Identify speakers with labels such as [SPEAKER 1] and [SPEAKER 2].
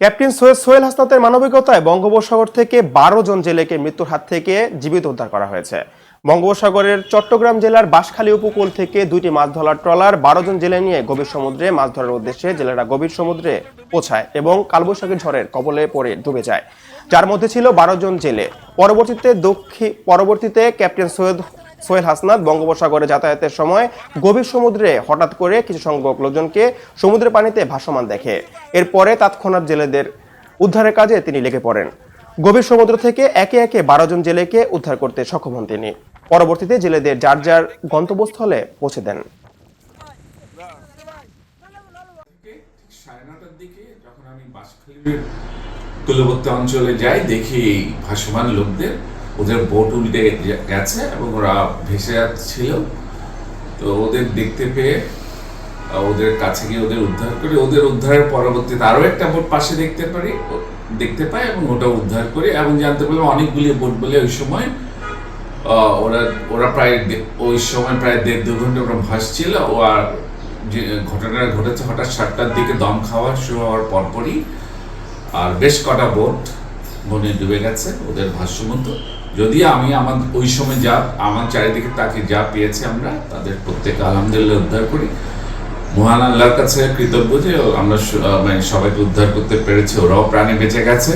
[SPEAKER 1] Captain Syed Sohel হাসনাতের মানবিকতায় বঙ্গোপসাগর থেকে বারো জন জেলেকে মৃত্যুর হাত থেকে জীবিত উদ্ধার করা হয়েছে। বঙ্গোপসাগরের চট্টগ্রাম জেলার বাঁশখালী উপকূল থেকে দুইটি মাছ ধরার ট্রলার বারো জন জেলে নিয়ে গভীর সমুদ্রে মাছ ধরার উদ্দেশ্যে জেলেরা গভীর সমুদ্রে পৌঁছায় এবং কালবৈশাখী ঝড়ের কবলে পড়ে ডুবে যায়। যার মধ্যে ছিল বারো জন জেলে। পরবর্তীতে দক্ষিণ পরবর্তীতে ক্যাপ্টেন সৈয়দ সোহেল হাসনাত বঙ্গোপসাগরে যাতায়াতের সময় গভীর সমুদ্রে হঠাৎ করে কিছু সংখ্যক লোকজনকে সমুদ্রের পানিতে ভাসমান দেখে। এরপরে তৎক্ষণাৎ জেলেদের উদ্ধারের কাজে তিনি লেগে পড়েন। গভীর সমুদ্র থেকে একে একে বারো জন জেলেকে উদ্ধার করতে সক্ষম হন তিনি। পরবর্তীতে জেলেদের যার যার গন্তব্যস্থলে পৌঁছে দেন।
[SPEAKER 2] কুলবর্তী অঞ্চলে যাই, দেখি ভাসমান লোকদের ওদের বোট উল্টে গেছে এবং ওরা ভেসে যাচ্ছিল। তো ওদের দেখতে পেয়ে ওদের কাছে গিয়ে ওদের উদ্ধার করি, ওদের উদ্ধারের পরবর্তীতে আরও একটা বোট পাশে দেখতে পারি দেখতে পাই এবং ওটা উদ্ধার করি এবং জানতে পারলাম অনেকগুলি বোট বলে ওই সময় ওরা ওরা প্রায় ওই সময় প্রায় দেড় দু ঘণ্টা ওরা ভাসছিল। ও আর যে ঘটনাটা ঘটেছে হঠাৎ সাতটার দিকে দম খাওয়া শুরু হওয়ার পরপরই। আর বেশ কটা বোট বনে ডুবে গেছে, ওদের ভাষ্যমতো। যদি আমি আমার, ওই সময় যা, আমার চারিদিকে তাকে যা পেয়েছি আমরা, তাদের প্রত্যেক আলহামদুলিল্লাহ উদ্ধার করি। মহান আল্লাহর কাছে কৃতজ্ঞ যে আমরা মানে সবাইকে উদ্ধার করতে পেরেছি, ওরাও প্রাণে বেঁচে গেছে।